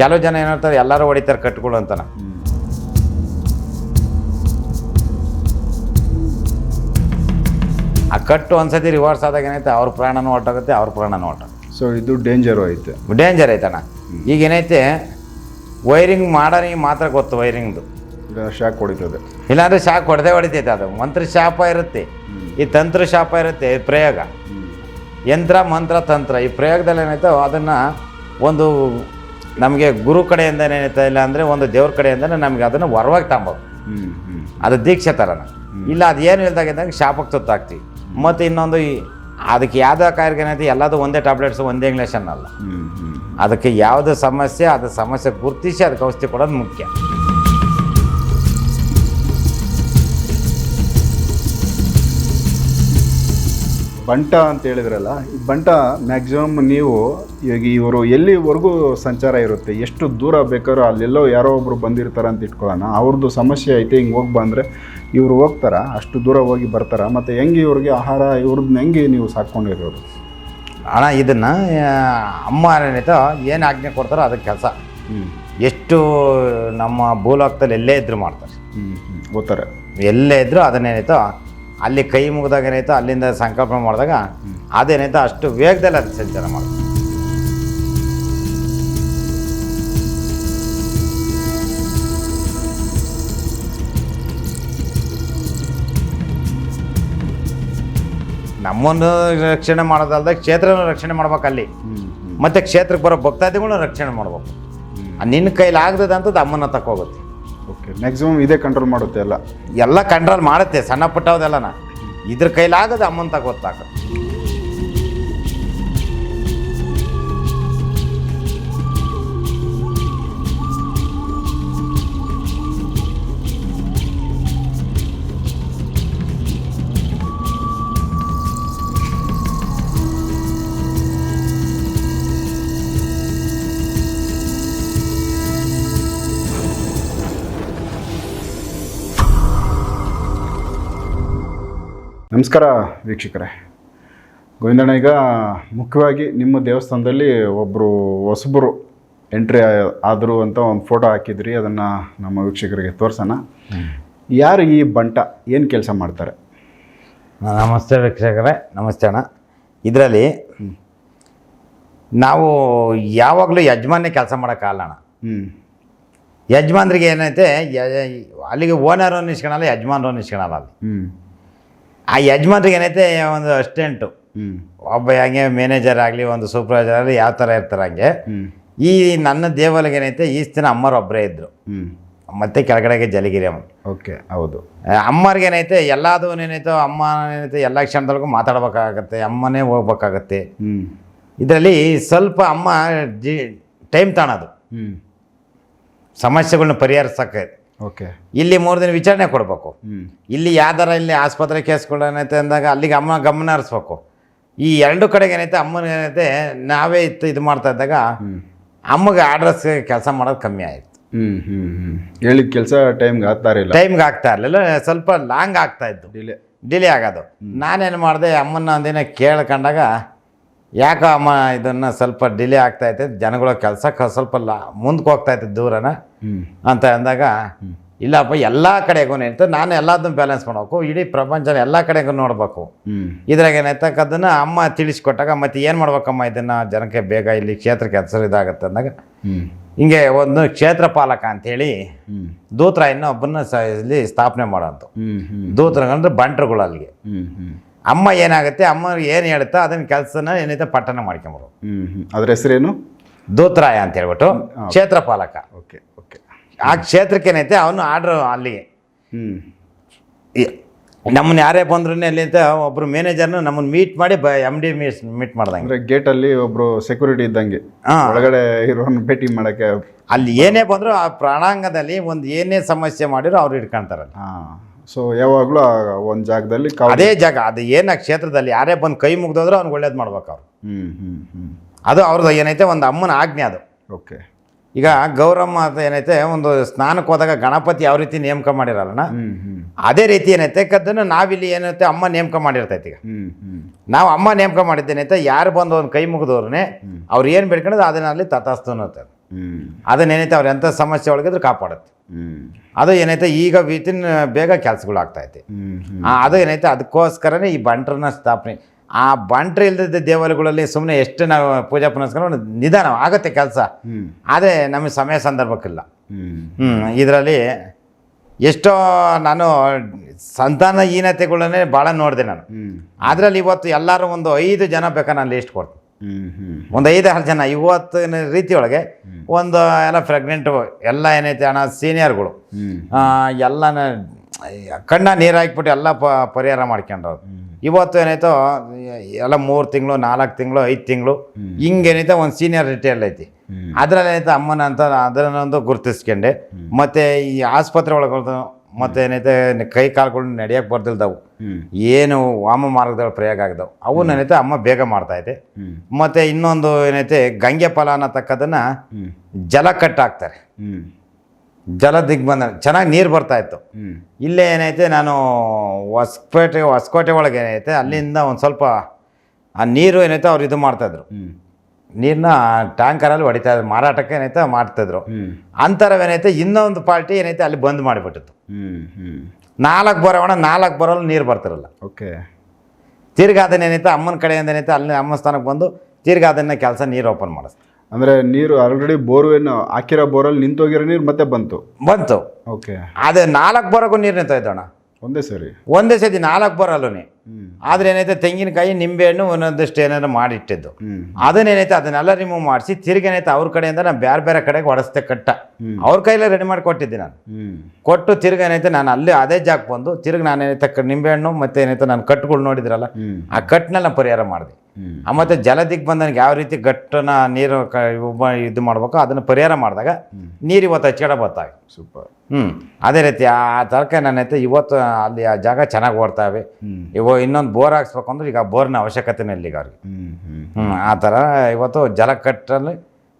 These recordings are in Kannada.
ಕೆಲವು ಜನ ಏನು ಹೇಳ್ತಾರೆ ಎಲ್ಲರೂ ಹೊಡಿತಾರೆ ಕಟ್ಗಳು ಅಂತಾನ. ಆ ಕಟ್ಟು ಒಂದ್ಸತಿ ರಿವರ್ಸ್ ಆದಾಗ ಏನೈತೆ ಅವ್ರ ಪ್ರಾಣನೂ ಹೊಟ್ಟೋಗುತ್ತೆ ಅವ್ರ ಪ್ರಾಣನೂ ಹೊರ್ಟೋಗುತ್ತೆ. ಸೊ ಇದು ಡೇಂಜರು ಐತೆ. ಡೇಂಜರ್ ಐತಣ್ಣ ಈಗ ಏನೈತೆ ವೈರಿಂಗ್ ಮಾಡೋರಿಗೆ ಮಾತ್ರ ಗೊತ್ತು ವೈರಿಂಗ್ದು ಶಾಕ್ ಹೊಡಿತದೆ. ಇಲ್ಲಾಂದ್ರೆ ಶಾಕ್ ಹೊಡೆದೇ ಹೊಡಿತೈತೆ ಅದು. ಮಂತ್ರ ಶಾಪ ಇರುತ್ತೆ. ಈ ತಂತ್ರ ಶಾಪ ಇರುತ್ತೆ ಈ ಪ್ರಯೋಗ. ಯಂತ್ರ ಮಂತ್ರ ತಂತ್ರ ಈ ಪ್ರಯೋಗದಲ್ಲಿ ಏನೈತೋ ಅದನ್ನು ಒಂದು ನಮಗೆ ಗುರು ಕಡೆಯಿಂದ ಏನಾಯ್ತಾ ಇಲ್ಲ ಅಂದರೆ ಒಂದು ದೇವ್ರ ಕಡೆಯಿಂದನೇ ನಮಗೆ ಅದನ್ನು ವರವಾಗಿ ಹ್ಞೂ ಅದು ದೀಕ್ಷೆ ಥರನ ಇಲ್ಲ ಅದು ಏನು ಇಲ್ದಾಗಿದ್ದಾಗ ಶಾಪಕ್ಕೆ ತುತ್ತಾಗ್ತೀವಿ. ಮತ್ತು ಇನ್ನೊಂದು ಈ ಅದಕ್ಕೆ ಯಾವುದೋ ಕಾರ್ಯಕ್ರಮ ಏನೈತಿ ಎಲ್ಲದು ಒಂದೇ ಟ್ಯಾಬ್ಲೆಟ್ಸ್ ಒಂದೇ ಇಂಗ್ಲೇಷನ್ ಅಲ್ಲ ಅದಕ್ಕೆ ಯಾವುದೇ ಸಮಸ್ಯೆ ಅದು ಸಮಸ್ಯೆ ಗುರುತಿಸಿ ಅದಕ್ಕೆ ಔಷಧಿ ಕೊಡೋದು ಮುಖ್ಯ. ಬಂಟ ಅಂತ ಹೇಳಿದ್ರಲ್ಲ ಈ ಬಂಟ ಮ್ಯಾಕ್ಸಿಮಮ್ ನೀವು ಇವಾಗ ಇವರು ಎಲ್ಲಿವರೆಗೂ ಸಂಚಾರ ಇರುತ್ತೆ ಎಷ್ಟು ದೂರ ಬೇಕಾದ್ರೂ ಅಲ್ಲೆಲ್ಲೋ ಯಾರೋ ಒಬ್ಬರು ಬಂದಿರ್ತಾರೆ ಅಂತ ಇಟ್ಕೊಳ್ಳೋಣ. ಅವ್ರದ್ದು ಸಮಸ್ಯೆ ಐತೆ ಹಿಂಗೆ ಹೋಗಿ ಬಂದರೆ ಇವರು ಹೋಗ್ತಾರ? ಅಷ್ಟು ದೂರ ಹೋಗಿ ಬರ್ತಾರ? ಮತ್ತು ಹೆಂಗೆ ಇವ್ರಿಗೆ ಆಹಾರ ಇವ್ರದ್ದು ಹೆಂಗೆ ನೀವು ಸಾಕ್ಕೊಂಡಿರೋರು ಹಣ ಇದನ್ನು ಅಮ್ಮ ಏನೈತೋ ಏನು ಆಜ್ಞೆ ಕೊಡ್ತಾರೋ ಅದಕ್ಕೆ ಕೆಲಸ. ಹ್ಞೂ ಎಷ್ಟು ನಮ್ಮ ಭೂಲೋಕದಲ್ಲಿ ಎಲ್ಲೇ ಇದ್ರು ಮಾಡ್ತಾರೆ. ಹ್ಞೂ ಹ್ಞೂ ಓದ್ತಾರೆ. ಎಲ್ಲೇ ಇದ್ದರೂ ಅದನ್ನೇನೈತೋ ಅಲ್ಲಿ ಕೈ ಮುಗಿದಾಗ ಏನಾಯ್ತು? ಅಲ್ಲಿಂದ ಸಂಕಲ್ಪ ಮಾಡಿದಾಗ ಅದೇನಾಯ್ತು? ಅಷ್ಟು ವೇಗದಲ್ಲಿ ಅದು ಸಂಚಾರ ಮಾಡ್ತಾರೆ ನಮ್ಮನ್ನು ರಕ್ಷಣೆ ಮಾಡೋದಲ್ದ ಕ್ಷೇತ್ರನ ರಕ್ಷಣೆ ಮಾಡ್ಬೇಕು ಅಲ್ಲಿ. ಮತ್ತು ಕ್ಷೇತ್ರಕ್ಕೆ ಬರೋ ಭಕ್ತಾದಿಗಳನ್ನ ರಕ್ಷಣೆ ಮಾಡ್ಬೇಕು. ನಿನ್ನ ಕೈಲಿ ಅಂತದ್ದು ಅಮ್ಮನ ತಕ್ಕೋಗುತ್ತೆ ಓಕೆ ಮ್ಯಾಕ್ಸಿಮಮ್ ಇದೇ ಕಂಟ್ರೋಲ್ ಮಾಡುತ್ತೆ ಎಲ್ಲ? ಎಲ್ಲ ಕಂಟ್ರೋಲ್ ಮಾಡುತ್ತೆ ಸಣ್ಣ ಪುಟ್ಟವದೆಲ್ಲನ ಇದ್ರ ಕೈಲಾಗದು ಅಮ್ಮಂತ ತಗೋತಾಕ ನಮಸ್ಕಾರ ವೀಕ್ಷಕರೇ. ಗೋವಿಂದಣ್ಣ ಈಗ ಮುಖ್ಯವಾಗಿ ನಿಮ್ಮ ದೇವಸ್ಥಾನದಲ್ಲಿ ಒಬ್ಬರು ಹೊಸಬರು ಎಂಟ್ರಿ ಆದರು ಅಂತ ಒಂದು ಫೋಟೋ ಹಾಕಿದ್ರಿ ಅದನ್ನು ನಮ್ಮ ವೀಕ್ಷಕರಿಗೆ ತೋರಿಸೋಣ. ಯಾರು ಈ ಬಂಟ? ಏನು ಕೆಲಸ ಮಾಡ್ತಾರೆ? ನಮಸ್ತೆ ವೀಕ್ಷಕರೇ ನಮಸ್ತೆ ಅಣ್ಣ. ಇದರಲ್ಲಿ ನಾವು ಯಾವಾಗಲೂ ಯಜಮಾನೇ ಕೆಲಸ ಮಾಡೋಕ್ಕಾಗಲ್ಲ ಅಣ್ಣ. ಹ್ಞೂ ಯಜಮಾನ್ರಿಗೆ ಏನೈತೆ ಅಲ್ಲಿಗೆ ಓನರ್ ಅನ್ನಿಸ್ಕೊಳಲ್ಲ ಯಜಮಾನ್ರು ಅನ್ನಿಸ್ಕೊಳಲ್ಲ ಅಲ್ಲಿ. ಹ್ಞೂ ಆ ಯಜಮಾನ್ರಿಗೆ ಏನೈತೆ ಒಂದು ಅಸ್ಟೆಂಟು. ಹ್ಞೂ ಒಬ್ಬ ಹಂಗೆ ಮ್ಯಾನೇಜರ್ ಆಗಲಿ ಒಂದು ಸೂಪರ್ವೈಸರ್ ಆಗಲಿ ಯಾವ ಥರ ಇರ್ತಾರೆ ಹಂಗೆ. ಈ ನನ್ನ ದೇವಾಲಯಕ್ಕೆ ಏನೈತೆ ಈ ದಿನ ಅಮ್ಮರು ಒಬ್ಬರೇ ಇದ್ದರು ಹ್ಞೂ ಮತ್ತೆ ಕೆಳಗಡೆಗೆ ಜಲಗಿರಿ ಅಮ್ಮ. ಓಕೆ ಹೌದು. ಅಮ್ಮರಿಗೆ ಏನೈತೆ ಎಲ್ಲದೂ ಏನೈತೆ ಅಮ್ಮ ಏನೈತೆ ಎಲ್ಲ ಕ್ಷಣದೊಳಗೂ ಮಾತಾಡ್ಬೇಕಾಗತ್ತೆ ಅಮ್ಮನೇ ಹೋಗ್ಬೇಕಾಗತ್ತೆ. ಹ್ಞೂ ಇದರಲ್ಲಿ ಸ್ವಲ್ಪ ಅಮ್ಮ ಜಿ ಟೈಮ್ ತಾಣೋದು. ಹ್ಞೂ ಸಮಸ್ಯೆಗಳನ್ನ ಪರಿಹರಿಸಕ್ಕೆ ಓಕೆ. ಇಲ್ಲಿ ಮೂರು ದಿನ ವಿಚಾರಣೆ ಕೊಡಬೇಕು. ಹ್ಞೂ ಇಲ್ಲಿ ಯಾವ್ದಾರ ಇಲ್ಲಿ ಆಸ್ಪತ್ರೆ ಕೇಸ್ಗಳು ಏನೈತೆ ಅಂದಾಗ ಅಲ್ಲಿಗೆ ಅಮ್ಮ ಗಮನ ಹರಿಸ್ಬೇಕು. ಈ ಎರಡು ಕಡೆಗೆ ಏನೈತೆ ಅಮ್ಮನ ಏನೈತೆ ನಾವೇ ಇತ್ತು ಇದು ಮಾಡ್ತಾ ಇದ್ದಾಗ ಅಮ್ಮಗೆ ಆರ್ಡರ್ಸ್ ಕೆಲಸ ಮಾಡೋದು ಕಮ್ಮಿ ಆಯಿತು. ಹ್ಞೂ ಹ್ಞೂ ಹ್ಞೂ ಹೇಳಿದ ಕೆಲಸ ಟೈಮ್ಗೆ ಆಗ್ತಾ ಇರಲಿಲ್ಲ. ಟೈಮ್ಗೆ ಆಗ್ತಾ ಇರಲಿಲ್ಲ ಸ್ವಲ್ಪ ಲಾಂಗ್ ಆಗ್ತಾ ಇದ್ದು ಡಿಲೇ ಡಿಲೇ ಆಗೋದು. ನಾನೇನು ಮಾಡಿದೆ ಅಮ್ಮನ ಒಂದಿನ ಕೇಳ್ಕೊಂಡಾಗ ಯಾಕೋ ಅಮ್ಮ ಇದನ್ನು ಸ್ವಲ್ಪ ಡಿಲೇ ಆಗ್ತಾಯಿತ್ತು ಜನಗಳ ಕೆಲಸಕ್ಕೆ ಸ್ವಲ್ಪ ಲಾ ಮುಂದಕ್ಕೆ ಹೋಗ್ತಾಯಿತ್ತು ದೂರನ. ಅಂತ ಅಂದಾಗ ಇಲ್ಲಪ್ಪ ಎಲ್ಲ ಕಡೆಗೂ ಏನಿತ್ತು ನಾನು ಎಲ್ಲದನ್ನು ಬ್ಯಾಲೆನ್ಸ್ ಮಾಡಬೇಕು. ಇಡೀ ಪ್ರಪಂಚನ ಎಲ್ಲ ಕಡೆಗೂ ನೋಡಬೇಕು. ಇದ್ರಾಗ ಏನಾಯ್ತಕ್ಕದನ್ನು ಅಮ್ಮ ತಿಳಿಸ್ಕೊಟ್ಟಾಗ ಮತ್ತು ಏನು ಮಾಡ್ಬೇಕಮ್ಮ ಇದನ್ನು? ಜನಕ್ಕೆ ಬೇಗ ಇಲ್ಲಿ ಕ್ಷೇತ್ರಕ್ಕೆ ಹೆಸರು ಇದಾಗತ್ತೆ ಅಂದಾಗ ಹಿಂಗೆ ಒಂದು ಕ್ಷೇತ್ರ ಪಾಲಕ ಅಂಥೇಳಿ ದೂತ್ರ ದೂತರಾಯನ್ನ ಒಬ್ಬನ್ನ ಸ ಇಲ್ಲಿ ಸ್ಥಾಪನೆ ಮಾಡೋಂಥ ಹ್ಞೂ ದೂತರಂದ್ರೆ ಬಂಟ್ರುಗಳು ಅಲ್ಲಿಗೆ ಅಮ್ಮ ಏನಾಗುತ್ತೆ ಅಮ್ಮ ಏನು ಹೇಳುತ್ತೋ ಅದನ್ನ ಕೆಲಸನ ಏನೈತೆ ಪಟ್ಟಣ ಮಾಡ್ಕೊಂಬರು ಅದ್ರ ಹೆಸರೇನು? ದೂತ್ರಾಯ ಅಂತ ಹೇಳ್ಬಿಟ್ಟು ಕ್ಷೇತ್ರ ಪಾಲಕ ಓಕೆ. ಓಕೆ ಆ ಕ್ಷೇತ್ರಕ್ಕೆ ಏನೈತೆ ಅವನು ಆರ್ಡ್ರ್ ಅಲ್ಲಿ ಹ್ಞೂ ನಮ್ಮನ್ನ ಯಾರೇ ಬಂದ್ರೂ ಅಲ್ಲಿಂದ ಒಬ್ರು ಮ್ಯಾನೇಜರ್ನ ನಮ್ಮನ್ನ ಮೀಟ್ ಮಾಡಿ ಬ ಎಂ ಡಿ ಮೀಟ್ ಮೀಟ್ ಮಾಡ್ದಂಗೆ. ಗೇಟಲ್ಲಿ ಒಬ್ಬರು ಸೆಕ್ಯೂರಿಟಿ ಇದ್ದಂಗೆ. ಹಾಂ. ಒಳಗಡೆ ಇರೋನ್ ಭೇಟಿ ಮಾಡೋಕ್ಕೆ ಅಲ್ಲಿ ಏನೇ ಬಂದರೂ ಆ ಪ್ರಾಣಾಂಗದಲ್ಲಿ ಒಂದು ಏನೇ ಸಮಸ್ಯೆ ಮಾಡಿರೋ ಅವ್ರು ಇಟ್ಕೊಳ್ತಾರಲ್ಲ ಹಾಂ. ಸೊ ಯಾವಾಗಲೂ ಒಂದು ಜಾಗದಲ್ಲಿ ಅದೇ ಜಾಗ ಅದು ಏನ ಕ್ಷೇತ್ರದಲ್ಲಿ ಯಾರೇ ಬಂದು ಕೈ ಮುಗ್ದೋದ್ರೆ ಅವ್ನಿಗೆ ಒಳ್ಳೇದು ಮಾಡ್ಬೇಕು ಅವ್ರು. ಹ್ಞೂ ಹ್ಞೂ ಹ್ಞೂ ಅದು ಅವ್ರದ್ದು ಏನೈತೆ ಒಂದು ಅಮ್ಮನ ಆಜ್ಞೆ ಅದು. ಓಕೆ. ಈಗ ಗೌರಮ್ಮ ಅಂತ ಏನೈತೆ ಒಂದು ಸ್ನಾನಕ್ಕೆ ಹೋದಾಗ ಗಣಪತಿ ಯಾವ ರೀತಿ ನೇಮಕ ಮಾಡಿರಲ್ಲ ಅದೇ ರೀತಿ ಏನೈತೆ ಕದ್ದನ್ನು ನಾವಿಲ್ಲಿ ಏನೈತೆ ಅಮ್ಮ ನೇಮಕ ಮಾಡಿರ್ತೈತಿ ಈಗ. ನಾವು ಅಮ್ಮ ನೇಮಕ ಮಾಡಿದ್ದೇನೈತೆ ಯಾರು ಬಂದು ಒಂದು ಕೈ ಮುಗಿದವ್ರನ್ನೇ ಅವ್ರು ಏನು ಬೇಡ್ಕೊಂಡ್ರೆ ಅದನ್ನ ಅಲ್ಲಿ ತಥಾಸ್ತು ಅನ್ನತ್ತೆ ಹ್ಮ್ ಅದನ್ನೇನೈತೆ ಅವ್ರು ಎಂಥ ಸಮಸ್ಯೆ ಒಳಗಿದ್ರು ಕಾಪಾಡುತ್ತೆ. ಅದು ಏನೈತೆ ಈಗ ವಿತಿನ್ ಬೇಗ ಕೆಲಸಗಳು ಆಗ್ತೈತೆ ಅದು ಏನೈತೆ ಅದಕ್ಕೋಸ್ಕರನೇ ಈ ಬಂಟ್ರನ್ನ ಸ್ಥಾಪನೆ. ಆ ಬಂಟ್ರ ಇಲ್ದಿದ್ದ ದೇವಾಲಯಗಳಲ್ಲಿ ಸುಮ್ಮನೆ ಎಷ್ಟು ನಾವು ಪೂಜಾ ಪುನಸ್ಕಾರ ಒಂದು ನಿಧಾನ ಆಗುತ್ತೆ ಕೆಲಸ. ಆದರೆ ನಮಗೆ ಸಮಯ ಸಂದರ್ಭಕ್ಕಿಲ್ಲ. ಹ್ಞೂ ಇದರಲ್ಲಿ ಎಷ್ಟೋ ನಾನು ಸಂತಾನಹೀನತೆಗಳನ್ನೇ ಭಾಳ ನೋಡಿದೆ ನಾನು. ಅದರಲ್ಲಿ ಇವತ್ತು ಎಲ್ಲರೂ ಒಂದು ಐದು ಜನ ಬೇಕಾ ನಾನು ಲಿಸ್ಟ್ ಕೊಡ್ತೀನಿ. ಒಂದು ಐದಾರು ಜನ ಇವತ್ತಿನ ರೀತಿಯೊಳಗೆ ಒಂದು ಎಲ್ಲ ಪ್ರೆಗ್ನೆಂಟು ಎಲ್ಲ ಏನೈತೆ ಅಣ್ಣ ಸೀನಿಯರ್ಗಳು ಎಲ್ಲ ಎಲ್ಲನ ಕಣ್ಣ ನೀರು ಹಾಕ್ಬಿಟ್ಟು ಎಲ್ಲ ಪ ಪರಿಹಾರ ಮಾಡ್ಕೊಂಡ್ರು ಇವತ್ತು ಏನೈತೋ ಎಲ್ಲ ಮೂರು ತಿಂಗಳು ನಾಲ್ಕು ತಿಂಗಳು ಐದು ತಿಂಗಳು ಹಿಂಗೇನೈತೆ ಒಂದು ಸೀನಿಯರ್ ರಿಟೈರ್ಡ್ ಐತಿ. ಅದರಲ್ಲಿ ಏನೈತೆ ಅಮ್ಮನ ಅಂತ ಅದನ್ನೊಂದು ಗುರುತಿಸ್ಕೊಂಡೆ. ಮತ್ತು ಈ ಆಸ್ಪತ್ರೆ ಒಳಗೆ ಮತ್ತು ಏನೈತೆ ಕೈ ಕಾಲುಗಳು ನಡೆಯಕ್ಕೆ ಬರ್ದಿಲ್ದವು. ಏನು ವಾಮ ಮಾರ್ಗದಲ್ಲಿ ಪ್ರಯೋಗ ಆಗಿದವು. ಅವು ಏನೈತೆ ಅಮ್ಮ ಬೇಗ ಮಾಡ್ತಾ ಇದೆ. ಮತ್ತು ಇನ್ನೊಂದು ಏನೈತೆ ಗಂಗೆ ಫಲ ಅನ್ನತಕ್ಕದನ್ನು ಜಲ ಕಟ್ಟಾಕ್ತಾರೆ. ಜಲ ದಿಗ್ಬಂಧನ ಚೆನ್ನಾಗಿ ನೀರು ಬರ್ತಾ ಇತ್ತು. ಇಲ್ಲೇ ಏನೈತೆ ನಾನು ಹೊಸಪೇಟೆ ಹೊಸಕೋಟೆ ಒಳಗೆ ಏನೈತೆ ಅಲ್ಲಿಂದ ಒಂದು ಸ್ವಲ್ಪ ಆ ನೀರು ಏನೈತೆ ಅವ್ರು ಇದು ಮಾಡ್ತಾಯಿದ್ರು ನೀರನ್ನ ಟ್ಯಾಂಕರಲ್ಲಿ ಹೊಡಿತಾ ಇದ್ರು. ಮಾರಾಟಕ್ಕೆ ಏನೈತೆ ಮಾಡ್ತಾಯಿದ್ರು ಅಂತರವೇನೈತೆ ಇನ್ನೊಂದು ಪಾರ್ಟಿ ಏನೈತೆ ಅಲ್ಲಿ ಬಂದ್ ಮಾಡಿಬಿಟ್ಟಿತ್ತು. ನಾಲ್ಕು ಬರೋ ನಾಲ್ಕು ಬರೋಣ ನಾಲ್ಕು ಬರೋಲ್ಲ ನೀರು ಬರ್ತಿರಲ್ಲ. ಓಕೆ. ತಿರ್ಗಿ ಅದನ್ನೇನೈತೆ ಅಮ್ಮನ ಕಡೆಯಿಂದ ಏನೈತೆ ಅಲ್ಲಿ ಅಮ್ಮ ಸ್ಥಾನಕ್ಕೆ ಬಂದು ತಿರ್ಗಿ ಅದನ್ನ ಕೆಲಸ ನೀರು ಓಪನ್ ಮಾಡಿಸ್ತು. ಅಂದ್ರೆ ನೀರು ಆಲ್ರೆಡಿ ಬೋರ್ವೇನು ಹಾಕಿರೋ ಬೋರಲ್ಲಿ ನಿಂತೋಗಿರೋ ನೀರು ಮತ್ತೆ ಬಂತು? ಬಂತು. ಓಕೆ. ಅದೇ ನಾಲ್ಕು ಬರೋಕ್ಕೂ ನೀರು ನಿಂತೋಯ್ತಣ್ಣ ಒಂದೇ ಸರಿ. ಒಂದೇ ಸತಿ ನಾಲ್ಕು ಬರಲ್ಲೂ. ಆದ್ರೆ ಏನೈತೆ ತೆಂಗಿನಕಾಯಿ ನಿಂಬೆಹಣ್ಣು ಒಂದೊಂದಷ್ಟು ಏನಾದ್ರು ಮಾಡಿಟ್ಟಿದ್ದು. ಅದನ್ನೇನೈತೆ ಅದನ್ನೆಲ್ಲ ರಿಮೂವ್ ಮಾಡಿಸಿ ತಿರ್ಗಿ ಏನೈತೆ ಅವ್ರ ಕಡೆಯಿಂದ ನಾನು ಬೇರೆ ಬೇರೆ ಕಡೆಗೆ ಹೊಡೆಸ್ತೆ ಕಟ್ಟ. ಅವ್ರ ಕೈಲೇ ರೆಡಿ ಮಾಡಿ ಕೊಟ್ಟಿದ್ದೆ ನಾನು. ಕೊಟ್ಟು ತಿರ್ಗಿ ಏನೈತೆ ನಾನು ಅಲ್ಲೇ ಅದೇ ಜಾಗ ಬಂದು ತಿರ್ಗಿ ನಾನೇನೈತೆ ನಿಂಬೆಹಣ್ಣು ಮತ್ತೆ ಏನೈತೆ ನಾನು ಕಟ್ಟುಗಳು ನೋಡಿದ್ರಲ್ಲ ಆ ಕಟ್ಟನೆಲ್ಲ ನಾನು ಪರಿಹಾರ ಮಾಡಿದೆ. ಮತ್ತೆ ಜಲದಿಗ್ ಬಂದನಿಗೆ ಯಾವ ರೀತಿ ಗಟ್ಟನ ನೀರು ಕ ಒಬ್ಬ ಇದು ಮಾಡ್ಬೇಕು ಅದನ್ನು ಪರಿಹಾರ ಮಾಡಿದಾಗ ನೀರು ಇವತ್ತು ಹಚ್ಕಡೆ ಬರ್ತಾವೆ. ಸೂಪರ್. ಹ್ಞೂ ಅದೇ ರೀತಿ ಆ ತರಕ ನನ್ನೈತೆ ಇವತ್ತು ಅಲ್ಲಿ ಆ ಜಾಗ ಚೆನ್ನಾಗಿ ಓಡ್ತಾವೆ. ಇವ ಇನ್ನೊಂದು ಬೋರ್ ಹಾಕ್ಸ್ಬೇಕು ಅಂದ್ರೆ ಈಗ ಬೋರ್ನ ಅವಶ್ಯಕತೆನೇ ಇಲ್ಲ ಈಗ ಅವ್ರಿಗೆ ಹ್ಞೂ ಆ ಥರ ಇವತ್ತು ಜಲ ಕಟ್ಟಲ್ಲಿ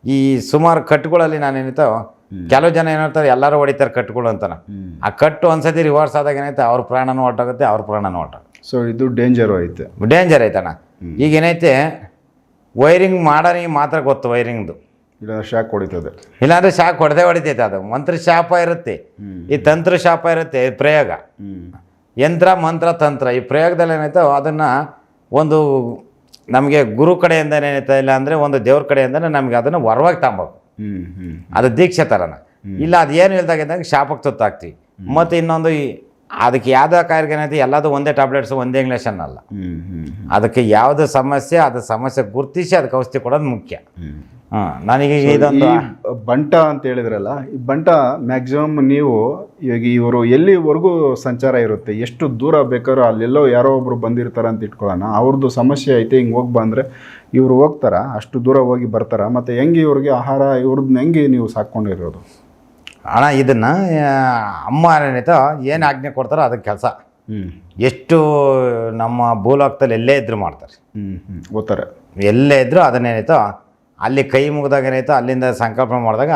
ಈ ಸುಮಾರು ಕಟ್ಟುಗಳಲ್ಲಿ ನಾನೇನಿತ್ತು ಕೆಲವು ಜನ ಏನಿರ್ತಾರೆ ಎಲ್ಲರೂ ಹೊಡಿತಾರೆ ಕಟ್ಟುಗಳು ಅಂತಾನೆ. ಆ ಕಟ್ಟು ಒಂದ್ಸತಿ ರಿವರ್ಸ್ ಆದಾಗ ಏನೈತೆ ಅವ್ರ ಪ್ರಾಣನೂ ಹೊರ್ಟೋಗುತ್ತೆ ಅವ್ರ ಪ್ರಾಣನೂ ಹೊರ್ಟೋಗುತ್ತೆ. ಸೊ ಇದು ಡೇಂಜರು ಐತೆ ಡೇಂಜರ್ ಐತಣ್ಣ ಈಗ ಏನೈತೆ ವೈರಿಂಗ್ ಮಾಡೋರಿಗೆ ಮಾತ್ರ ಗೊತ್ತು ವೈರಿಂಗ್ದು ಇಲ್ಲ ಶಾಕ್ ಹೊಡಿತದೆ. ಇಲ್ಲಾಂದ್ರೆ ಶಾಕ್ ಹೊಡೆದೇ ಹೊಡಿತೈತೆ ಅದು. ಮಂತ್ರ ಶಾಪ ಇರುತ್ತೆ. ಈ ತಂತ್ರ ಶಾಪ ಇರುತ್ತೆ ಈ ಪ್ರಯೋಗ. ಯಂತ್ರ ಮಂತ್ರ ತಂತ್ರ ಈ ಪ್ರಯೋಗದಲ್ಲಿ ಏನೈತೆ ಅದನ್ನು ಒಂದು ನಮಗೆ ಗುರು ಕಡೆಯಿಂದ ಏನೈತೆ ಇಲ್ಲ ಅಂದರೆ ಒಂದು ದೇವ್ರ ಕಡೆಯಿಂದನೇ ನಮಗೆ ಅದನ್ನು ಹೊರವಾಗಿ ತಗೊಬೇಕು ಅದು ದೀಕ್ಷೆ ಥರನ ಇಲ್ಲ ಅದು ಏನು ಇಲ್ದಾಗ ಇದ್ದಾಗ ಶಾಪಕ್ಕೆ ತುತ್ತಾಗ್ತೀವಿ. ಮತ್ತು ಇನ್ನೊಂದು ಈ ಅದಕ್ಕೆ ಯಾವುದೋ ಕಾಯಿಲೆಗೆ ಏನೈತೆ? ಎಲ್ಲದೂ ಒಂದೇ ಟ್ಯಾಬ್ಲೆಟ್ಸ್ ಒಂದೇ ಇಂಗ್ಲೇಷನ್ ಅಲ್ಲ ಅದಕ್ಕೆ ಯಾವುದು ಸಮಸ್ಯೆ ಅದು ಸಮಸ್ಯೆ ಗುರುತಿಸಿ ಅದಕ್ಕೆ ಔಷಧಿ ಕೊಡೋದು ಮುಖ್ಯ. ಹಾಂ ನನಗೆ ಇದೊಂದು ಬಂಟ ಅಂತ ಹೇಳಿದ್ರಲ್ಲ ಈ ಬಂಟ ಮ್ಯಾಕ್ಸಿಮಮ್ ನೀವು ಇವಾಗ ಇವರು ಎಲ್ಲಿವರೆಗೂ ಸಂಚಾರ ಇರುತ್ತೆ? ಎಷ್ಟು ದೂರ ಬೇಕಾದ್ರೂ ಅಲ್ಲೆಲ್ಲೋ ಯಾರೋ ಒಬ್ರು ಬಂದಿರ್ತಾರೆ ಅಂತ ಇಟ್ಕೊಳ್ಳೋಣ. ಅವ್ರದ್ದು ಸಮಸ್ಯೆ ಐತೆ ಹಿಂಗೆ ಹೋಗಿ ಬಂದರೆ ಇವರು ಹೋಗ್ತಾರ? ಅಷ್ಟು ದೂರ ಹೋಗಿ ಬರ್ತಾರ? ಮತ್ತು ಹೆಂಗೆ ಇವ್ರಿಗೆ ಆಹಾರ ಇವ್ರದ್ದು ಹೆಂಗೆ ನೀವು ಸಾಕೊಂಡಿರೋದು ಹಣ ಇದನ್ನು ಅಮ್ಮ ಏನೈತೋ ಏನು ಆಜ್ಞೆ ಕೊಡ್ತಾರೋ ಅದಕ್ಕೆ ಕೆಲಸ. ಎಷ್ಟು ನಮ್ಮ ಭೂಲೋಕದಲ್ಲಿ ಎಲ್ಲೇ ಇದ್ದರೂ ಮಾಡ್ತಾರೆ. ಹ್ಞೂ ಹ್ಞೂ ಓದ್ತಾರೆ. ಎಲ್ಲೇ ಇದ್ದರೂ ಅದನ್ನೇನೈತೋ ಅಲ್ಲಿ ಕೈ ಮುಗಿದಾಗ ಏನೈತೋ ಅಲ್ಲಿಂದ ಸಂಕಲ್ಪ ಮಾಡಿದಾಗ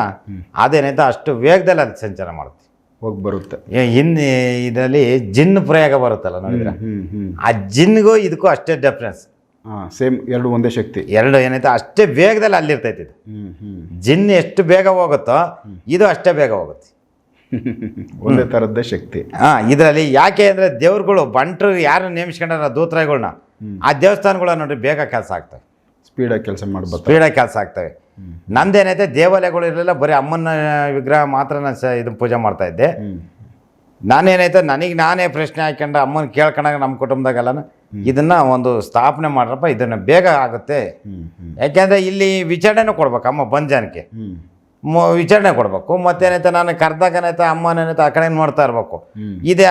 ಅದೇನೈತೋ ಅಷ್ಟು ವೇಗದಲ್ಲಿ ಅದು ಸಂಚಾರ ಮಾಡುತ್ತೆ. ಹೋಗಿ ಬರುತ್ತೆ. ಇನ್ನು ಇದರಲ್ಲಿ ಜಿನ್ ಪ್ರಯೋಗ ಬರುತ್ತಲ್ಲ ನೋಡಿದ್ರೆ? ಆ ಜಿನ್ಗೂ ಇದಕ್ಕೂ ಅಷ್ಟೇ ಡಿಫ್ರೆನ್ಸ್ ಹಾಂ ಸೇಮ್ ಎರಡು ಒಂದೇ ಶಕ್ತಿ. ಎರಡು ಏನೈತೆ ಅಷ್ಟೇ ವೇಗದಲ್ಲಿ ಅಲ್ಲಿರ್ತೈತೆ ಇದು. ಜಿನ್ ಎಷ್ಟು ಬೇಗ ಹೋಗುತ್ತೋ ಇದು ಅಷ್ಟೇ ಬೇಗ ಹೋಗುತ್ತೆ. ಒಂದೇ ಥರದ್ದೇ ಶಕ್ತಿ. ಹಾಂ ಇದರಲ್ಲಿ ಯಾಕೆ ಅಂದರೆ ದೇವ್ರುಗಳು ಬಂಟ್ರು ಯಾರು ನೇಮಿಸ್ಕೊಂಡಾರ ದೂತ್ರಾಯಿಗಳನ್ನ ಆ ದೇವಸ್ಥಾನಗಳ ನೋಡ್ರಿ ಬೇಗ ಕೆಲಸ ಆಗ್ತವೆ. ಸ್ಪೀಡಾಗಿ ಕೆಲಸ ಮಾಡ್ಬೋದು ಸ್ಪೀಡಾಗಿ ಕೆಲಸ ಆಗ್ತವೆ. ನಂದೇನೈತೆ ದೇವಾಲಯಗಳು ಇರಲಿಲ್ಲ ಬರೀ ಅಮ್ಮನ ವಿಗ್ರಹ ಮಾತ್ರ ನಾನು ಸ ಇದನ್ನು ಪೂಜೆ ಮಾಡ್ತಾ ಇದ್ದೆ. ನಾನೇನೈತೆ ನನಗೆ ನಾನೇ ಪ್ರಶ್ನೆ ಹಾಕ್ಕೊಂಡು ಅಮ್ಮನ ಕೇಳ್ಕೊಂಡಾಗ ನಮ್ಮ ಕುಟುಂಬದಾಗೆಲ್ಲ ಇದನ್ನು ಒಂದು ಸ್ಥಾಪನೆ ಮಾಡ್ರಪ್ಪ ಇದನ್ನ ಬೇಗ ಆಗುತ್ತೆ. ಹ್ಞೂ ಇಲ್ಲಿ ವಿಚಾರಣೆನೂ ಕೊಡ್ಬೇಕು ಅಮ್ಮ ಬಂದ ಜನಕ್ಕೆ ವಿಚಾರಣೆ ಕೊಡಬೇಕು ಮತ್ತೇನೈತೆ ನಾನು ಕರ್ದಾಗನೈತೆ ಅಮ್ಮನೇನೈತೆ ಆ ಕಡೆ ನೋಡ್ತಾ ಇರಬೇಕು. ಇದೆ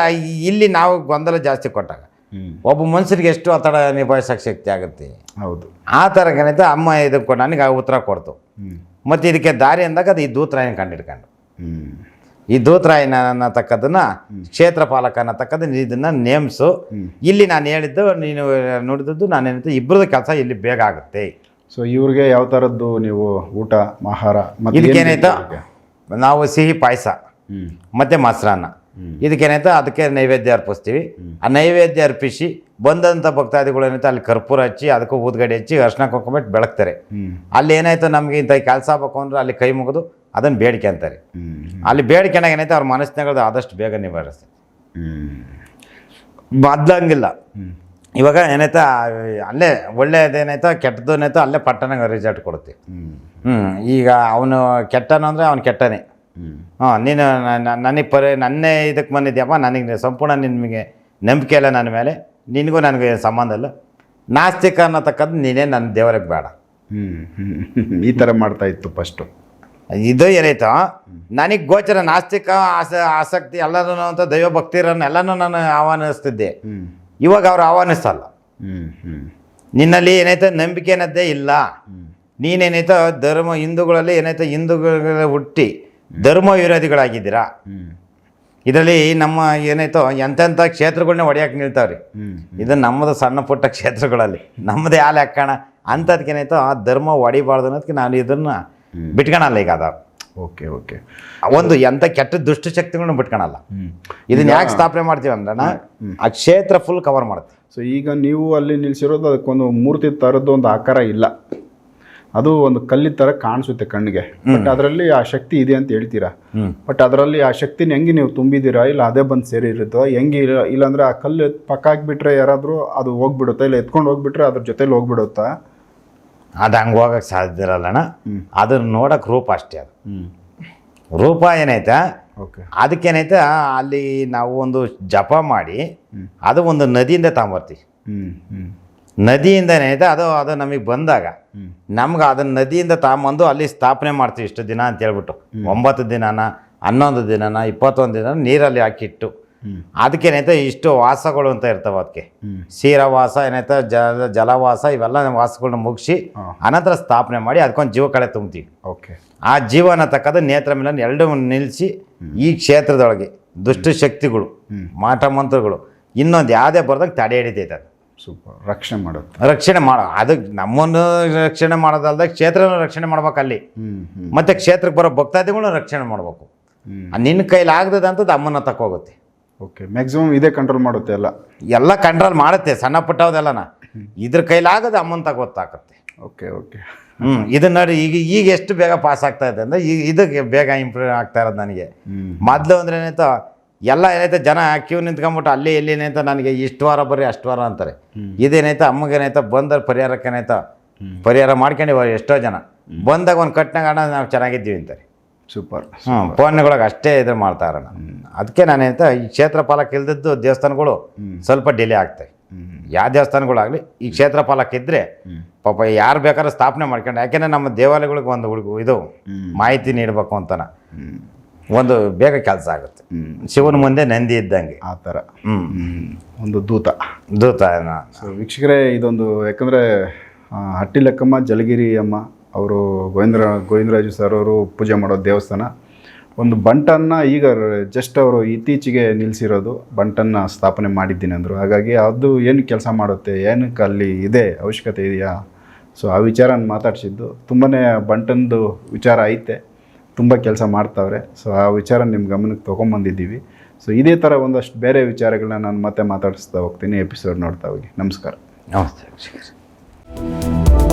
ಇಲ್ಲಿ ನಾವು ಗೊಂದಲ ಜಾಸ್ತಿ ಕೊಟ್ಟಾಗ. ಒಬ್ಬ ಮನುಷ್ಯರಿಗೆ ಎಷ್ಟು ಒತ್ತಡ ನಿಭಾಯಿಸೋಕೆ ಶಕ್ತಿ ಆಗುತ್ತೆ? ಹೌದು. ಆ ಥರಗನೈತೆ ಅಮ್ಮ ಇದಕ್ಕೆ ನನಗೆ ಆ ಉತ್ತರ ಕೊಡ್ತು. ಮತ್ತು ಇದಕ್ಕೆ ದಾರಿ ಅಂದಾಗ ಅದು ಈ ದೂತರಾಯನ ಕಂಡಿಡ್ಕೊಂಡು. ಹ್ಞೂ ಈ ದೂತರಾಯನ ಅನ್ನತಕ್ಕದನ್ನ ಕ್ಷೇತ್ರ ಪಾಲಕ ಅನ್ನತಕ್ಕದ್ದು ಇದನ್ನು ನೇಮ್ಸು. ಇಲ್ಲಿ ನಾನು ಹೇಳಿದ್ದು ನೀನು ನೋಡಿದ್ದು ನಾನು ಹೇಳಿದ್ದು ಇಬ್ಬರದ ಕೆಲಸ ಇಲ್ಲಿ ಬೇಗ ಆಗುತ್ತೆ. ಸೊ ಇವ್ರಿಗೆ ಯಾವ ಥರದ್ದು ನೀವು ಊಟ ಆಹಾರ ಇದಕ್ಕೇನಾಯ್ತು ನಾವು ಸಿಹಿ ಪಾಯಸ ಮತ್ತೆ ಮೊಸರನ್ನ. ಇದಕ್ಕೇನಾಯ್ತು ಅದಕ್ಕೆ ನೈವೇದ್ಯ ಅರ್ಪಿಸ್ತೀವಿ. ಆ ನೈವೇದ್ಯ ಅರ್ಪಿಸಿ ಬಂದಂಥ ಭಕ್ತಾದಿಗಳು ಏನಾಯ್ತು? ಅಲ್ಲಿ ಕರ್ಪೂರ ಹಚ್ಚಿ ಅದಕ್ಕೂ ಊದ್ಗಡೆ ಹಚ್ಚಿ ಅರ್ಶನ ಕುಂಕುಮಟ್ಟು ಬೆಳಗ್ತಾರೆ. ಅಲ್ಲಿ ಏನಾಯ್ತು ನಮಗೆ ಇಂಥ ಕೆಲಸ ಬೇಕು ಅಂದ್ರೆ ಅಲ್ಲಿ ಕೈ ಮುಗಿದು ಅದನ್ನು ಬೇಡಿಕೆ ಅಂತಾರೆ. ಅಲ್ಲಿ ಬೇಡಿಕೆನಾಗ ಏನೈತೆ ಅವ್ರ ಮನಸ್ಸಿನಾಗ ಆದಷ್ಟು ಬೇಗ ನಿವಾರಿಸ್ತೈತೆ ಬದಲಂಗಿಲ್ಲ ಬದ್ಲಂಗಿಲ್ಲ. ಹ್ಞೂ ಇವಾಗ ಏನೈತೆ ಅಲ್ಲೇ ಒಳ್ಳೇದೇನೈತೋ ಕೆಟ್ಟದ್ದು ಏನಾಯ್ತೋ ಅಲ್ಲೇ ಪಟ್ಟಣಗೆ ರಿಸಲ್ಟ್ ಕೊಡುತ್ತೆ. ಹ್ಞೂ ಈಗ ಅವನು ಕೆಟ್ಟನು ಅಂದರೆ ಅವನು ಕೆಟ್ಟನೇ. ಹ್ಞೂ ಹಾಂ ನೀನು ನನಗೆ ಪರಿ ನನ್ನೇ ಇದಕ್ಕೆ ಬಂದಿದ್ಯಪ್ಪ ನನಗೆ ಸಂಪೂರ್ಣ ನಿನಗೆ ನಂಬಿಕೆ ಇಲ್ಲ ನನ್ನ ಮೇಲೆ. ನಿನಗೂ ನನಗೆ ಸಂಬಂಧ ಇಲ್ಲ. ನಾಸ್ತಿಕ ಅನ್ನತಕ್ಕದ್ದು ನೀನೇ ನನ್ನ ದೇವರಿಗೆ ಬೇಡ. ಹ್ಞೂ ಈ ಥರ ಮಾಡ್ತಾ ಇತ್ತು ಫಸ್ಟು ಇದು ಏನೈತೋ ನನಗೆ ಗೋಚರ ನಾಸ್ತಿಕ ಆಸ ಆಸಕ್ತಿ ಎಲ್ಲರೂ ಅಂತ ದೈವ ಭಕ್ತಿರನ್ನು ಎಲ್ಲನೂ ನಾನು ಆಹ್ವಾನಿಸ್ತಿದ್ದೆ. ಇವಾಗ ಅವ್ರು ಆಹ್ವಾನಿಸಲ್ಲ ನಿನ್ನಲ್ಲಿ ಏನೈತೆ ನಂಬಿಕೆ ಅನ್ನೋದೇ ಇಲ್ಲ. ನೀನೇನೈತೋ ಧರ್ಮ ಹಿಂದೂಗಳಲ್ಲಿ ಏನೈತೆ ಹಿಂದೂಗಳ ಹುಟ್ಟಿ ಧರ್ಮ ವಿರೋಧಿಗಳಾಗಿದ್ದೀರಾ? ಇದರಲ್ಲಿ ನಮ್ಮ ಏನೈತೋ ಎಂತೆಂಥ ಕ್ಷೇತ್ರಗಳನ್ನ ಹೊಡೆಯಕ್ಕೆ ನಿಲ್ತಾವ್ರಿ. ಇದು ನಮ್ಮದು ಸಣ್ಣ ಪುಟ್ಟ ಕ್ಷೇತ್ರಗಳಲ್ಲಿ. ನಮ್ಮದೇ ಆ ಲೆಕ್ಕಣ ಅಂಥದ್ಕೇನೈತೋ ಆ ಧರ್ಮ ಹೊಡಿಬಾರ್ದು ಅನ್ನೋದಕ್ಕೆ ನಾನು ಇದನ್ನು ಬಿಟ್ಕೊಳಲ್ಲ ಈಗ ಅದ. Okay okay. ಒಂದು ಎಂಥ ಕೆಟ್ಟ ದುಷ್ಟಶಕ್ತಿಗಳನ್ನ ಬಿಟ್ಕೊಳಲ್ಲ. ಇದನ್ನ ಯಾಕೆ ಸ್ಥಾಪನೆ ಮಾಡ್ತೀವಿ ಅಂದ್ರೆ ಆ ಕ್ಷೇತ್ರ ಫುಲ್ ಕವರ್ ಮಾಡುತ್ತೆ. ಸೊ ಈಗ ನೀವು ಅಲ್ಲಿ ನಿಲ್ಸಿರೋದು ಅದಕ್ಕೊಂದು ಮೂರ್ತಿ ಥರದ್ದು ಒಂದು ಆಕಾರ ಇಲ್ಲ. ಅದು ಒಂದು ಕಲ್ಲಿನ ಥರ ಕಾಣಿಸುತ್ತೆ ಕಣ್ಣಿಗೆ. ಬಟ್ ಅದರಲ್ಲಿ ಆ ಶಕ್ತಿ ಇದೆ ಅಂತ ಹೇಳ್ತೀರಾ? ಬಟ್ ಅದರಲ್ಲಿ ಆ ಶಕ್ತಿನ ಹೆಂಗೆ ನೀವು ತುಂಬಿದ್ದೀರಾ? ಇಲ್ಲ ಅದೇ ಬಂದು ಸೇರಿರುತ್ತೋ? ಹೆಂಗೆ ಇಲ್ಲ? ಇಲ್ಲಾಂದ್ರೆ ಆ ಕಲ್ಲು ಪಕ್ಕ ಹಾಕ್ಬಿಟ್ರೆ ಯಾರಾದರೂ ಅದು ಹೋಗ್ಬಿಡುತ್ತಾ? ಇಲ್ಲ ಎತ್ಕೊಂಡು ಹೋಗ್ಬಿಟ್ರೆ ಅದ್ರ ಜೊತೆಲಿ ಹೋಗ್ಬಿಡುತ್ತಾ? ಅದು ಹಂಗೆ ಹೋಗಕ್ಕೆ ಸಾಧ್ಯ ಇರಲ್ಲಣ್ಣ. ಅದನ್ನು ಅದನ್ನ ನೋಡಕ್ಕೆ ರೂಪ ಅಷ್ಟೇ ಅದು. ಹ್ಞೂ ರೂಪ ಏನೈತೆ? ಓಕೆ. ಅದಕ್ಕೇನೈತೆ? ಅಲ್ಲಿ ನಾವು ಒಂದು ಜಪ ಮಾಡಿ ಅದು ಒಂದು ನದಿಯಿಂದ ತಗೊಂಬರ್ತೀವಿ. ಹ್ಞೂ ಹ್ಞೂ ನದಿಯಿಂದ ಏನೈತೆ? ಅದು ಅದು ನಮಗೆ ಬಂದಾಗ ನಮ್ಗೆ ಅದನ್ನು ನದಿಯಿಂದ ತಗೊಂಬಂದು ಅಲ್ಲಿ ಸ್ಥಾಪನೆ ಮಾಡ್ತೀವಿ ಇಷ್ಟು ದಿನ ಅಂತ ಹೇಳ್ಬಿಟ್ಟು ಒಂಬತ್ತು ದಿನನ ಹನ್ನೊಂದು ದಿನನ ಇಪ್ಪತ್ತೊಂದು ದಿನ ನೀರಲ್ಲಿ ಹಾಕಿಟ್ಟು ಹ್ಞೂ ಏನಾಯ್ತು ಇಷ್ಟು ವಾಸಗಳು ಅಂತ ಇರ್ತವೆ ಅದಕ್ಕೆ. ಕ್ಷೀರವಾಸ ಏನೈತೆ ಜ ಜಲವಾಸ ಇವೆಲ್ಲ ವಾಸಗಳನ್ನ ಮುಗಿಸಿ ಅನಂತರ ಸ್ಥಾಪನೆ ಮಾಡಿ ಅದಕ್ಕೊಂದು ಜೀವ ಕಳೆ ತುಂಬ್ತೀವಿ. ಓಕೆ. ಆ ಜೀವನ ತಕ್ಕದ್ದು ನೇತ್ರ ಮೇಲೆ ಎರಡೂ ನಿಲ್ಲಿಸಿ ಈ ಕ್ಷೇತ್ರದೊಳಗೆ ದುಷ್ಟಶಕ್ತಿಗಳು. ಮಾಟ ಮಂತ್ರಗಳು ಇನ್ನೊಂದು ಯಾವುದೇ ಬರ್ದಾಗ ತಡೆ ಹಿಡಿತೈತೆ ಅದು. ಸೂಪರ್. ರಕ್ಷಣೆ ಮಾಡೋದು ರಕ್ಷಣೆ ಮಾಡೋ ಅದಕ್ಕೆ ನಮ್ಮನ್ನು ರಕ್ಷಣೆ ಮಾಡೋದಲ್ದ ಕ್ಷೇತ್ರನ ರಕ್ಷಣೆ ಮಾಡ್ಬೇಕು ಅಲ್ಲಿ. ಮತ್ತು ಕ್ಷೇತ್ರಕ್ಕೆ ಬರೋ ಭಕ್ತಾದಿಗಳನ್ನ ರಕ್ಷಣೆ ಮಾಡ್ಬೇಕು. ನಿನ್ನ ಕೈಲಿ ಆಗದಂಥದ್ದು ಅಮ್ಮನ ತಕ್ಕೋಗುತ್ತೆ. ಓಕೆ ಮ್ಯಾಕ್ಸಿಮಮ್ ಇದೇ ಕಂಟ್ರೋಲ್ ಮಾಡುತ್ತೆ ಎಲ್ಲ? ಎಲ್ಲ ಕಂಟ್ರೋಲ್ ಮಾಡುತ್ತೆ ಸಣ್ಣ ಪುಟ್ಟವದೆಲ್ಲನ. ಇದ್ರ ಕೈಲಾಗದು ಅಮ್ಮನ ತಗ ಗೊತ್ತಾಗುತ್ತೆ. ಓಕೆ ಓಕೆ ಹ್ಞೂ ಇದನ್ನ ನೋಡಿ ಈಗ ಈಗ ಎಷ್ಟು ಬೇಗ ಪಾಸ್ ಆಗ್ತಾ ಇದೆ ಅಂದರೆ ಈಗ ಇದಕ್ಕೆ ಬೇಗ ಇಂಪ್ರೂವ್ ಆಗ್ತಾ ಇರೋದು ನನಗೆ. ಮೊದಲು ಅಂದ್ರೆ ಏನಾಯ್ತು ಎಲ್ಲ ಏನಾಯ್ತು ಜನ ಕ್ಯೂ ನಿಂತ್ಕೊಂಬಿಟ್ಟು ಅಲ್ಲಿ ಇಲ್ಲಿ ಏನಾಯ್ತು ನನಗೆ ಇಷ್ಟು ವಾರ ಬರ್ರಿ ಅಷ್ಟು ವಾರ ಅಂತಾರೆ. ಇದೇನಾಯ್ತು ಅಮ್ಮಗೇನಾಯ್ತು ಬಂದ್ರೆ ಪರಿಹಾರಕ್ಕೆ ಏನಾಯ್ತು ಪರಿಹಾರ ಮಾಡ್ಕೊಂಡಿವ ಎಷ್ಟೋ ಜನ. ಬಂದಾಗ ಒಂದು ಕಟ್ಟಿನಾಗ ಅಣ್ಣ ನಾವು ಚೆನ್ನಾಗಿದ್ದೀವಿ ಅಂತಾರೆ. ಸೂಪರ್ ಹ್ಞೂ ಫೋನ್ಗಳಿಗೆ ಅಷ್ಟೇ ಇದು ಮಾಡ್ತಾರೆ ಅದಕ್ಕೆ ನಾನು ಹೇಳ್ತಾ ಈ ಕ್ಷೇತ್ರ ಪಾಲಕ ಇಲ್ದಿದ್ದು ದೇವಸ್ಥಾನಗಳು ಸ್ವಲ್ಪ ಡಿಲೇ ಆಗ್ತವೆ ಹ್ಞೂ ಯಾವ ದೇವಸ್ಥಾನಗಳಾಗಲಿ ಈ ಕ್ಷೇತ್ರ ಪಾಲಕ ಇದ್ದರೆ ಪಾಪ ಯಾರು ಬೇಕಾದ್ರೂ ಸ್ಥಾಪನೆ ಮಾಡ್ಕೊಂಡು ಯಾಕೆಂದರೆ ನಮ್ಮ ದೇವಾಲಯಗಳಿಗೆ ಒಂದು ಹುಡುಗು ಇದು ಮಾಹಿತಿ ನೀಡಬೇಕು ಅಂತನ. ಒಂದು ಬೇಗ ಕೆಲಸ ಆಗುತ್ತೆ. ಶಿವನ ಮುಂದೆ ನಂದಿ ಇದ್ದಂಗೆ. ಆ ಥರ. ಒಂದು ದೂತ. ದೂತ. ವೀಕ್ಷಕರೇ ಇದೊಂದು ಯಾಕಂದರೆ ಹಟ್ಟಿ ಲೆಕ್ಕಮ್ಮ ಜಲಗಿರಿ ಅಮ್ಮ ಅವರು ಗೋವಿಂದ್ರ, ಗೋವಿಂದರಾಜು ಸರ್ ಅವರು ಪೂಜೆ ಮಾಡೋ ದೇವಸ್ಥಾನ. ಒಂದು ಬಂಟನ್ನು ಈಗ ಜಸ್ಟ್ ಅವರು ಇತ್ತೀಚೆಗೆ ನಿಲ್ಲಿಸಿರೋದು ಬಂಟನ್ನು ಸ್ಥಾಪನೆ ಮಾಡಿದ್ದೀನಿ ಅಂದರು. ಹಾಗಾಗಿ ಅದು ಏನು ಕೆಲಸ ಮಾಡುತ್ತೆ, ಏನಕ್ಕೆ ಅಲ್ಲಿ ಇದೆ, ಅವಶ್ಯಕತೆ ಇದೆಯಾ? ಸೊ ಆ ವಿಚಾರನ ಮಾತಾಡಿಸಿದ್ದು. ತುಂಬಾ ಬಂಟನ್ದು ವಿಚಾರ ಐತೆ, ತುಂಬ ಕೆಲಸ ಮಾಡ್ತಾವ್ರೆ. ಸೊ ಆ ವಿಚಾರ ನಿಮ್ಮ ಗಮನಕ್ಕೆ ತೊಗೊಂಬಂದಿದ್ದೀವಿ. ಸೊ ಇದೇ ಥರ ಒಂದಷ್ಟು ಬೇರೆ ವಿಚಾರಗಳನ್ನ ನಾನು ಮತ್ತೆ ಮಾತಾಡಿಸ್ತಾ ಹೋಗ್ತೀನಿ ಎಪಿಸೋಡ್ ನೋಡ್ತಾ ಹೋಗಿ. ನಮಸ್ಕಾರ. ನಮಸ್ತೆ.